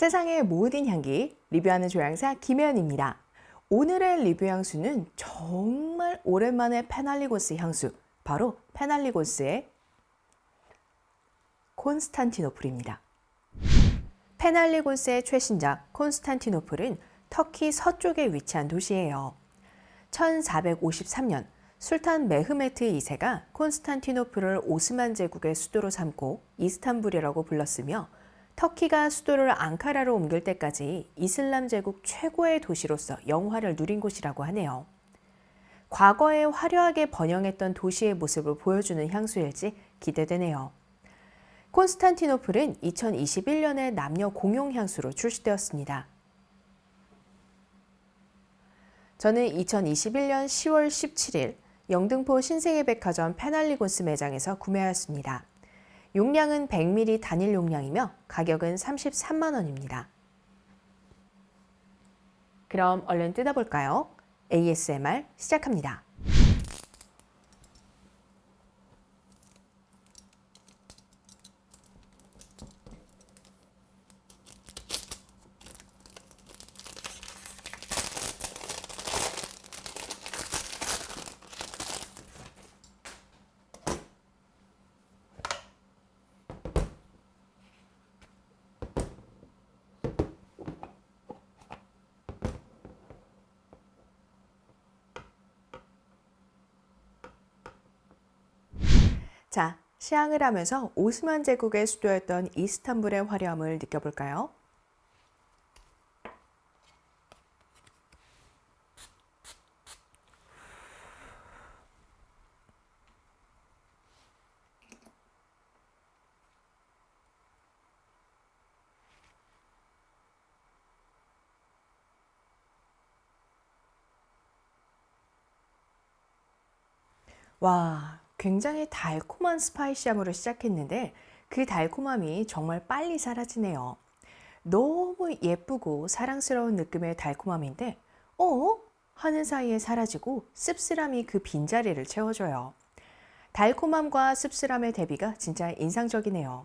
세상의 모든 향기 리뷰하는 조향사 김혜연입니다. 오늘의 리뷰 향수는 정말 오랜만에 페날리고스 향수, 바로 페날리고스의 콘스탄티노플입니다. 페날리고스의 최신작 콘스탄티노플은 터키 서쪽에 위치한 도시예요. 1453년 술탄 메흐메트 2세가 콘스탄티노플을 오스만 제국의 수도로 삼고 이스탄불이라고 불렀으며 터키가 수도를 앙카라로 옮길 때까지 이슬람 제국 최고의 도시로서 영화를 누린 곳이라고 하네요. 과거에 화려하게 번영했던 도시의 모습을 보여주는 향수일지 기대되네요. 콘스탄티노플은 2021년에 남녀 공용 향수로 출시되었습니다. 저는 2021년 10월 17일 영등포 신세계백화점 페날리고스 매장에서 구매하였습니다. 용량은 100ml 단일 용량이며 가격은 33만 원입니다. 그럼 얼른 뜯어볼까요? ASMR 시작합니다. 자, 시향을 하면서 오스만 제국의 수도였던 이스탄불의 화려함을 느껴볼까요? 와, 굉장히 달콤한 스파이시함으로 시작했는데 그 달콤함이 정말 빨리 사라지네요. 너무 예쁘고 사랑스러운 느낌의 달콤함인데, 어? 하는 사이에 사라지고 씁쓸함이 그 빈자리를 채워줘요. 달콤함과 씁쓸함의 대비가 진짜 인상적이네요.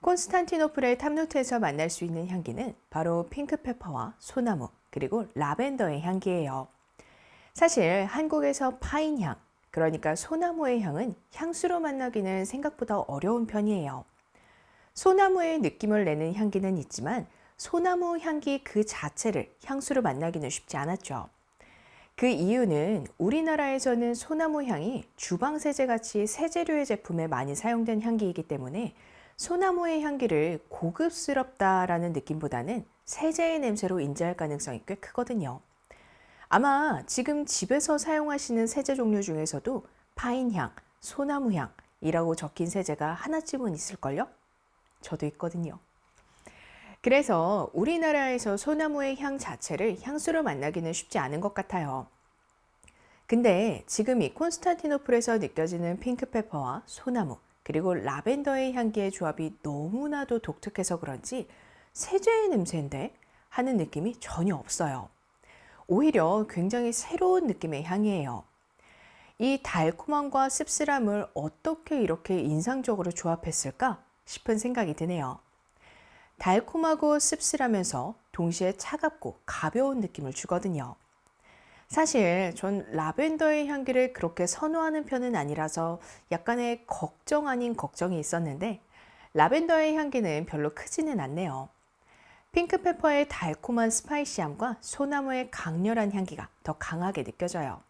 콘스탄티노플의 탑노트에서 만날 수 있는 향기는 바로 핑크페퍼와 소나무, 그리고 라벤더의 향기예요. 사실 한국에서 파인향, 그러니까 소나무의 향은 향수로 만나기는 생각보다 어려운 편이에요. 소나무의 느낌을 내는 향기는 있지만 소나무 향기 그 자체를 향수로 만나기는 쉽지 않았죠. 그 이유는 우리나라에서는 소나무 향이 주방 세제 같이 세제류의 제품에 많이 사용된 향기이기 때문에 소나무의 향기를 고급스럽다라는 느낌보다는 세제의 냄새로 인지할 가능성이 꽤 크거든요. 아마 지금 집에서 사용하시는 세제 종류 중에서도 파인향, 소나무향이라고 적힌 세제가 하나쯤은 있을걸요? 저도 있거든요. 그래서 우리나라에서 소나무의 향 자체를 향수로 만나기는 쉽지 않은 것 같아요. 근데 지금 이 콘스탄티노플에서 느껴지는 핑크페퍼와 소나무, 그리고 라벤더의 향기의 조합이 너무나도 독특해서 그런지 세제의 냄새인데 하는 느낌이 전혀 없어요. 오히려 굉장히 새로운 느낌의 향이에요. 이 달콤함과 씁쓸함을 어떻게 이렇게 인상적으로 조합했을까 싶은 생각이 드네요. 달콤하고 씁쓸하면서 동시에 차갑고 가벼운 느낌을 주거든요. 사실 전 라벤더의 향기를 그렇게 선호하는 편은 아니라서 약간의 걱정 아닌 걱정이 있었는데 라벤더의 향기는 별로 크지는 않네요. 핑크페퍼의 달콤한 스파이시함과 소나무의 강렬한 향기가 더 강하게 느껴져요.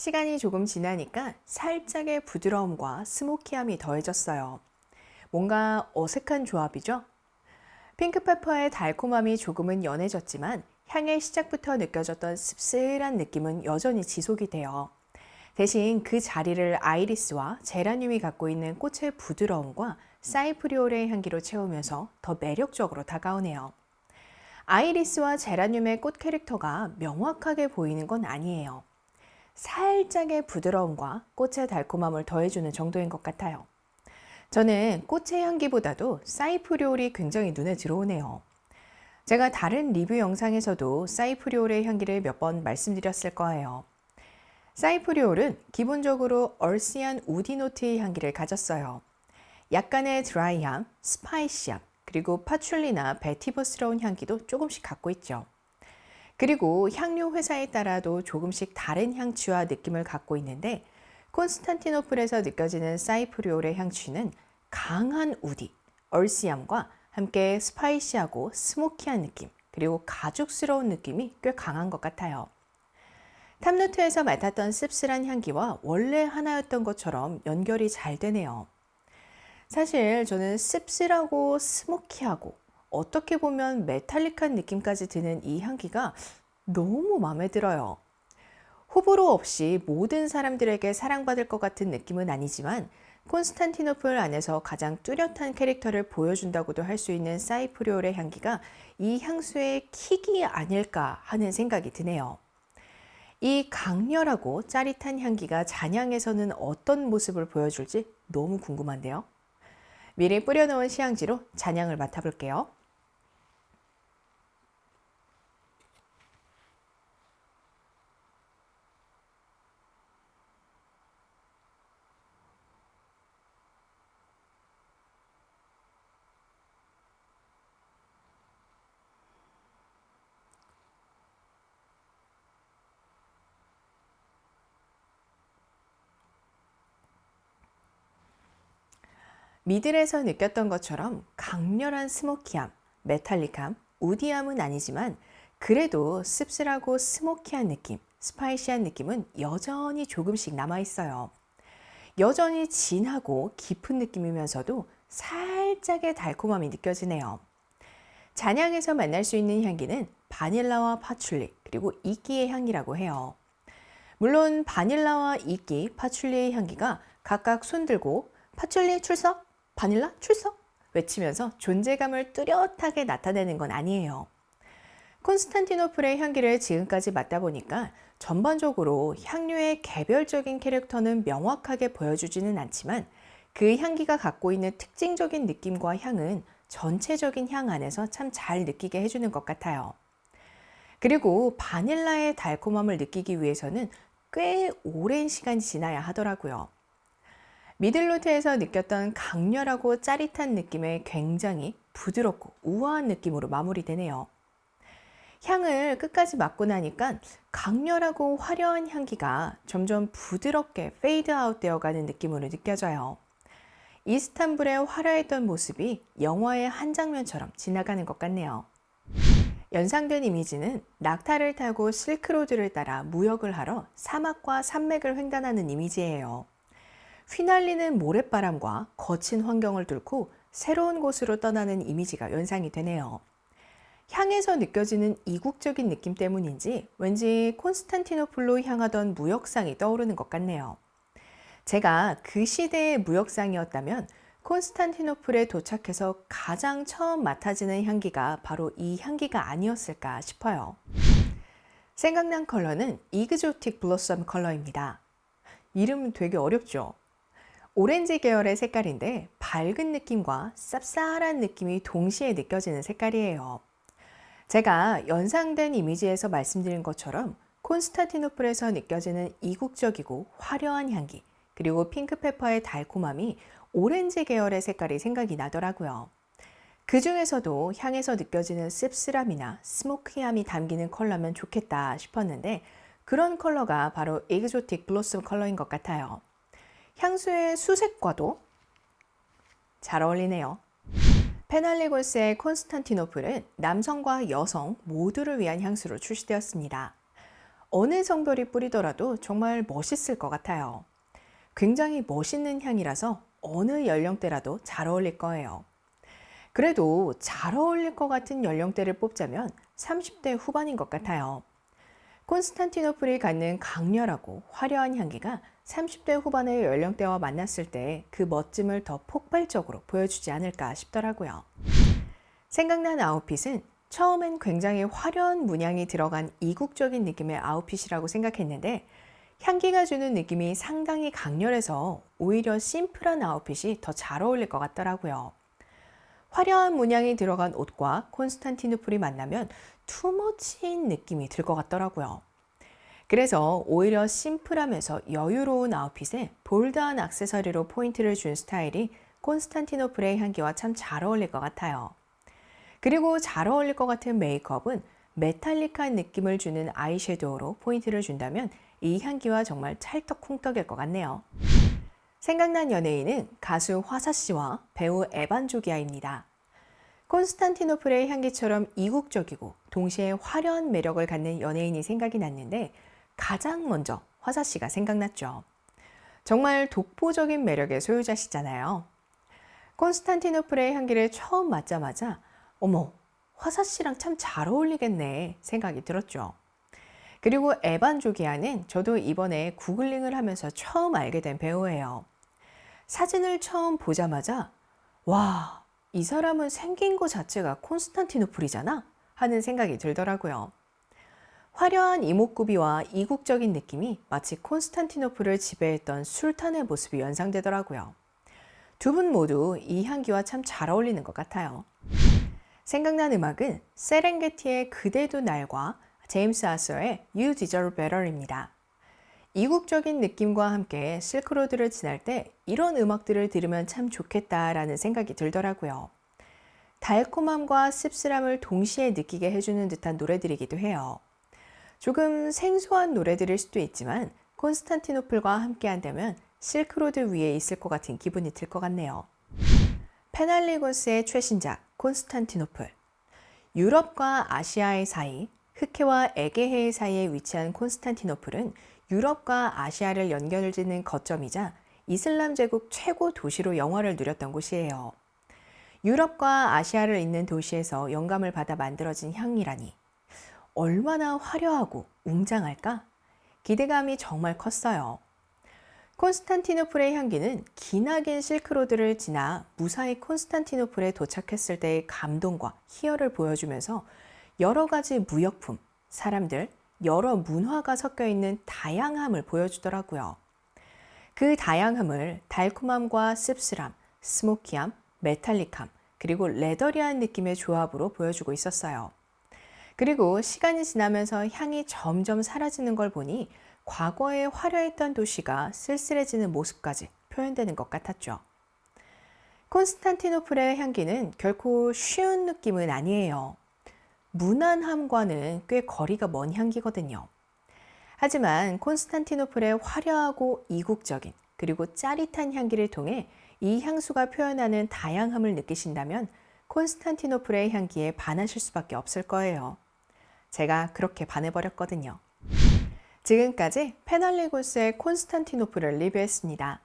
시간이 조금 지나니까 살짝의 부드러움과 스모키함이 더해졌어요. 뭔가 어색한 조합이죠? 핑크페퍼의 달콤함이 조금은 연해졌지만 향의 시작부터 느껴졌던 씁쓸한 느낌은 여전히 지속이 돼요. 대신 그 자리를 아이리스와 제라늄이 갖고 있는 꽃의 부드러움과 사이프리올의 향기로 채우면서 더 매력적으로 다가오네요. 아이리스와 제라늄의 꽃 캐릭터가 명확하게 보이는 건 아니에요. 살짝의 부드러움과 꽃의 달콤함을 더해주는 정도인 것 같아요. 저는 꽃의 향기보다도 사이프리올이 굉장히 눈에 들어오네요. 제가 다른 리뷰 영상에서도 사이프리올의 향기를 몇 번 말씀드렸을 거예요. 사이프리올은 기본적으로 얼시한 우디노트의 향기를 가졌어요. 약간의 드라이함, 스파이시함, 그리고 파출리나 베티버스러운 향기도 조금씩 갖고 있죠. 그리고 향료 회사에 따라도 조금씩 다른 향취와 느낌을 갖고 있는데 콘스탄티노플에서 느껴지는 사이프리올의 향취는 강한 우디, 얼시함과 함께 스파이시하고 스모키한 느낌, 그리고 가죽스러운 느낌이 꽤 강한 것 같아요. 탑노트에서 맡았던 씁쓸한 향기와 원래 하나였던 것처럼 연결이 잘 되네요. 사실 저는 씁쓸하고 스모키하고 어떻게 보면 메탈릭한 느낌까지 드는 이 향기가 너무 마음에 들어요. 호불호 없이 모든 사람들에게 사랑받을 것 같은 느낌은 아니지만 콘스탄티노플 안에서 가장 뚜렷한 캐릭터를 보여준다고도 할 수 있는 사이프리올의 향기가 이 향수의 킥이 아닐까 하는 생각이 드네요. 이 강렬하고 짜릿한 향기가 잔향에서는 어떤 모습을 보여줄지 너무 궁금한데요. 미리 뿌려놓은 시향지로 잔향을 맡아볼게요. 미들에서 느꼈던 것처럼 강렬한 스모키함, 메탈릭함, 우디함은 아니지만 그래도 씁쓸하고 스모키한 느낌, 스파이시한 느낌은 여전히 조금씩 남아 있어요. 여전히 진하고 깊은 느낌이면서도 살짝의 달콤함이 느껴지네요. 잔향에서 만날 수 있는 향기는 바닐라와 파출리, 그리고 이끼의 향이라고 해요. 물론 바닐라와 이끼, 파출리의 향기가 각각 손들고 파출리 출석, 바닐라 출석 외치면서 존재감을 뚜렷하게 나타내는 건 아니에요. 콘스탄티노플의 향기를 지금까지 맡다 보니까 전반적으로 향료의 개별적인 캐릭터는 명확하게 보여주지는 않지만 그 향기가 갖고 있는 특징적인 느낌과 향은 전체적인 향 안에서 참 잘 느끼게 해주는 것 같아요. 그리고 바닐라의 달콤함을 느끼기 위해서는 꽤 오랜 시간이 지나야 하더라고요. 미들노트에서 느꼈던 강렬하고 짜릿한 느낌의 굉장히 부드럽고 우아한 느낌으로 마무리되네요. 향을 끝까지 맡고 나니까 강렬하고 화려한 향기가 점점 부드럽게 페이드 아웃 되어가는 느낌으로 느껴져요. 이스탄불의 화려했던 모습이 영화의 한 장면처럼 지나가는 것 같네요. 연상된 이미지는 낙타를 타고 실크로드를 따라 무역을 하러 사막과 산맥을 횡단하는 이미지예요. 휘날리는 모래바람과 거친 환경을 뚫고 새로운 곳으로 떠나는 이미지가 연상이 되네요. 향에서 느껴지는 이국적인 느낌 때문인지 왠지 콘스탄티노플로 향하던 무역상이 떠오르는 것 같네요. 제가 그 시대의 무역상이었다면 콘스탄티노플에 도착해서 가장 처음 맡아지는 향기가 바로 이 향기가 아니었을까 싶어요. 생각난 컬러는 이그조틱 블러썸 컬러입니다. 이름 되게 어렵죠? 오렌지 계열의 색깔인데 밝은 느낌과 쌉쌀한 느낌이 동시에 느껴지는 색깔이에요. 제가 연상된 이미지에서 말씀드린 것처럼 콘스타티노플에서 느껴지는 이국적이고 화려한 향기, 그리고 핑크페퍼의 달콤함이 오렌지 계열의 색깔이 생각이 나더라고요. 그 중에서도 향에서 느껴지는 씁쓸함이나 스모키함이 담기는 컬러면 좋겠다 싶었는데 그런 컬러가 바로 에그조틱 블로썸 컬러인 것 같아요. 향수의 수색과도 잘 어울리네요. 페날리골스의 콘스탄티노플은 남성과 여성 모두를 위한 향수로 출시되었습니다. 어느 성별이 뿌리더라도 정말 멋있을 것 같아요. 굉장히 멋있는 향이라서 어느 연령대라도 잘 어울릴 거예요. 그래도 잘 어울릴 것 같은 연령대를 뽑자면 30대 후반인 것 같아요. 콘스탄티노플이 갖는 강렬하고 화려한 향기가 30대 후반의 연령대와 만났을 때 그 멋짐을 더 폭발적으로 보여주지 않을까 싶더라고요. 생각난 아웃핏은 처음엔 굉장히 화려한 문양이 들어간 이국적인 느낌의 아웃핏이라고 생각했는데 향기가 주는 느낌이 상당히 강렬해서 오히려 심플한 아웃핏이 더 잘 어울릴 것 같더라고요. 화려한 문양이 들어간 옷과 콘스탄티누플이 만나면 투머치인 느낌이 들 것 같더라고요. 그래서 오히려 심플하면서 여유로운 아웃핏에 볼드한 액세서리로 포인트를 준 스타일이 콘스탄티노플의 향기와 참 잘 어울릴 것 같아요. 그리고 잘 어울릴 것 같은 메이크업은 메탈릭한 느낌을 주는 아이섀도우로 포인트를 준다면 이 향기와 정말 찰떡쿵떡일 것 같네요. 생각난 연예인은 가수 화사 씨와 배우 에반 조기아입니다. 콘스탄티노플의 향기처럼 이국적이고 동시에 화려한 매력을 갖는 연예인이 생각이 났는데 가장 먼저 화사 씨가 생각났죠. 정말 독보적인 매력의 소유자시잖아요. 콘스탄티노플의 향기를 처음 맡자마자 어머, 화사 씨랑 참 잘 어울리겠네 생각이 들었죠. 그리고 에반 조기아는 저도 이번에 구글링을 하면서 처음 알게 된 배우예요. 사진을 처음 보자마자 와, 이 사람은 생긴 것 자체가 콘스탄티노플이잖아 하는 생각이 들더라고요. 화려한 이목구비와 이국적인 느낌이 마치 콘스탄티노플을 지배했던 술탄의 모습이 연상되더라고요. 두 분 모두 이 향기와 참 잘 어울리는 것 같아요. 생각난 음악은 세렝게티의 그대도 날과 제임스 아서의 You Deserve Better입니다. 이국적인 느낌과 함께 실크로드를 지날 때 이런 음악들을 들으면 참 좋겠다라는 생각이 들더라고요. 달콤함과 씁쓸함을 동시에 느끼게 해주는 듯한 노래들이기도 해요. 조금 생소한 노래들일 수도 있지만 콘스탄티노플과 함께 한다면 실크로드 위에 있을 것 같은 기분이 들 것 같네요. 페날리고스의 최신작 콘스탄티노플. 유럽과 아시아의 사이, 흑해와 에게해 사이에 위치한 콘스탄티노플은 유럽과 아시아를 연결짓는 거점이자 이슬람 제국 최고 도시로 영화를 누렸던 곳이에요. 유럽과 아시아를 잇는 도시에서 영감을 받아 만들어진 향이라니 얼마나 화려하고 웅장할까? 기대감이 정말 컸어요. 콘스탄티노플의 향기는 기나긴 실크로드를 지나 무사히 콘스탄티노플에 도착했을 때의 감동과 희열을 보여주면서 여러 가지 무역품, 사람들, 여러 문화가 섞여 있는 다양함을 보여주더라고요. 그 다양함을 달콤함과 씁쓸함, 스모키함, 메탈릭함, 그리고 레더리한 느낌의 조합으로 보여주고 있었어요. 그리고 시간이 지나면서 향이 점점 사라지는 걸 보니 과거에 화려했던 도시가 쓸쓸해지는 모습까지 표현되는 것 같았죠. 콘스탄티노플의 향기는 결코 쉬운 느낌은 아니에요. 무난함과는 꽤 거리가 먼 향기거든요. 하지만 콘스탄티노플의 화려하고 이국적인 그리고 짜릿한 향기를 통해 이 향수가 표현하는 다양함을 느끼신다면 콘스탄티노플의 향기에 반하실 수밖에 없을 거예요. 제가 그렇게 반해버렸거든요. 지금까지 페널리고스의 콘스탄티노플을 리뷰했습니다.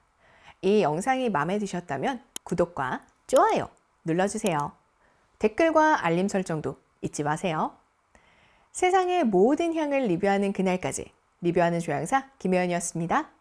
이 영상이 마음에 드셨다면 구독과 좋아요 눌러주세요. 댓글과 알림 설정도 잊지 마세요. 세상의 모든 향을 리뷰하는 그날까지 리뷰하는 조향사 김혜연이었습니다.